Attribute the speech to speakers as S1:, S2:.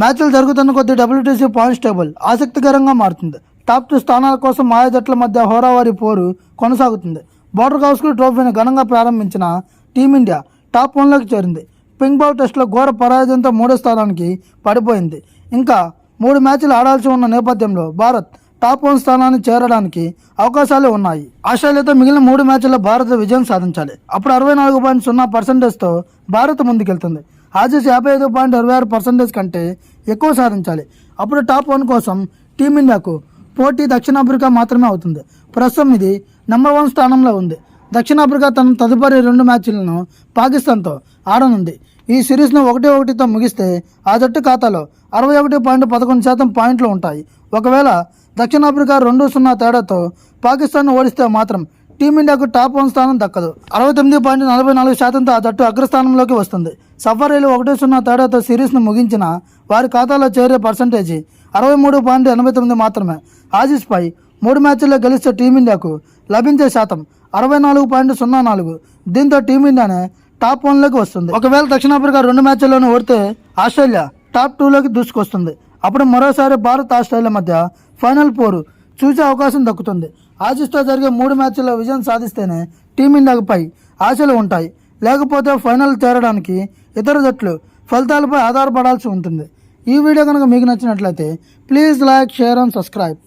S1: మ్యాచ్లు జరుగుతున్న కొద్దీ డబ్ల్యూటీసీ పాయింట్స్ టేబుల్ ఆసక్తికరంగా మారుతుంది. టాప్ టూ స్థానాల కోసం మాయా జట్ల మధ్య హోరావారి పోరు కొనసాగుతుంది. బోర్డర్ గౌస్కర్ ట్రోఫీని ఘనంగా ప్రారంభించిన టీమిండియా టాప్ వన్లోకి చేరింది. పింక్ బాల్ టెస్ట్లో ఘోర పరాజయంతో మూడో స్థానానికి పడిపోయింది. ఇంకా మూడు మ్యాచ్లు ఆడాల్సి ఉన్న నేపథ్యంలో భారత్ టాప్ వన్ స్థానాన్ని చేరడానికి అవకాశాలు ఉన్నాయి. ఆస్ట్రేలియాతో మిగిలిన మూడు మ్యాచ్ల్లో భారత్ విజయం సాధించాలి. అప్పుడు అరవై నాలుగు పాయింట్ సున్నా పర్సెంటేజ్తో భారత్ ముందుకెళ్తుంది. ఆజీస్ యాభై ఐదు పాయింట్ అరవై ఆరు పర్సెంటేజ్ కంటే ఎక్కువ సాధించాలి. అప్పుడు టాప్ వన్ కోసం టీమిండియాకు పోటీ దక్షిణాఫ్రికా మాత్రమే అవుతుంది. ప్రస్తుతం ఇది నెంబర్ వన్ స్థానంలో ఉంది. దక్షిణాఫ్రికా తన తదుపరి రెండు మ్యాచ్లను పాకిస్తాన్తో ఆడనుంది. ఈ సిరీస్ను ఒకటి ఒకటితో ముగిస్తే ఆ జట్టు ఖాతాలో అరవై ఒకటి పాయింట్ పదకొండు శాతం పాయింట్లు ఉంటాయి. ఒకవేళ దక్షిణాఫ్రికా రెండు సున్నా తేడాతో పాకిస్తాన్ ఓడిస్తే మాత్రం టీమిండియాకు టాప్ వన్ స్థానం దక్కదు. అరవై తొమ్మిది పాయింట్ నలభై నాలుగు శాతంతో ఆ జట్టు అగ్రస్థానంలోకి వస్తుంది. సఫారీలు ఒకటి సున్నా తేడాతో సిరీస్ను ముగించిన వారి ఖాతాలో చేరే పర్సంటేజీ అరవై మూడు పాయింట్ ఎనభై తొమ్మిది మాత్రమే. ఆజీస్పై మూడు మ్యాచ్ల్లో గెలిస్తే టీమిండియాకు లభించే శాతం అరవై నాలుగు పాయింట్ సున్నా నాలుగు. దీంతో టీమిండియానే టాప్ వన్లోకి వస్తుంది. ఒకవేళ దక్షిణాఫ్రికా రెండు మ్యాచ్ల్లోనూ ఓడితే ఆస్ట్రేలియా టాప్ టూలోకి దూసుకొస్తుంది. అప్పుడు మరోసారి భారత్ ఆస్ట్రేలియా మధ్య ఫైనల్ పోరు చూసే అవకాశం దక్కుతుంది. ఆశిస్తో జరిగే మూడు మ్యాచ్ల్లో విజయం సాధిస్తేనే టీమిండియాపై ఆశలు ఉంటాయి. లేకపోతే ఫైనల్ చేరడానికి ఇతర జట్లు ఫలితాలపై ఆధారపడాల్సి ఉంటుంది. ఈ వీడియో కనుక మీకు నచ్చినట్లయితే please like share and subscribe.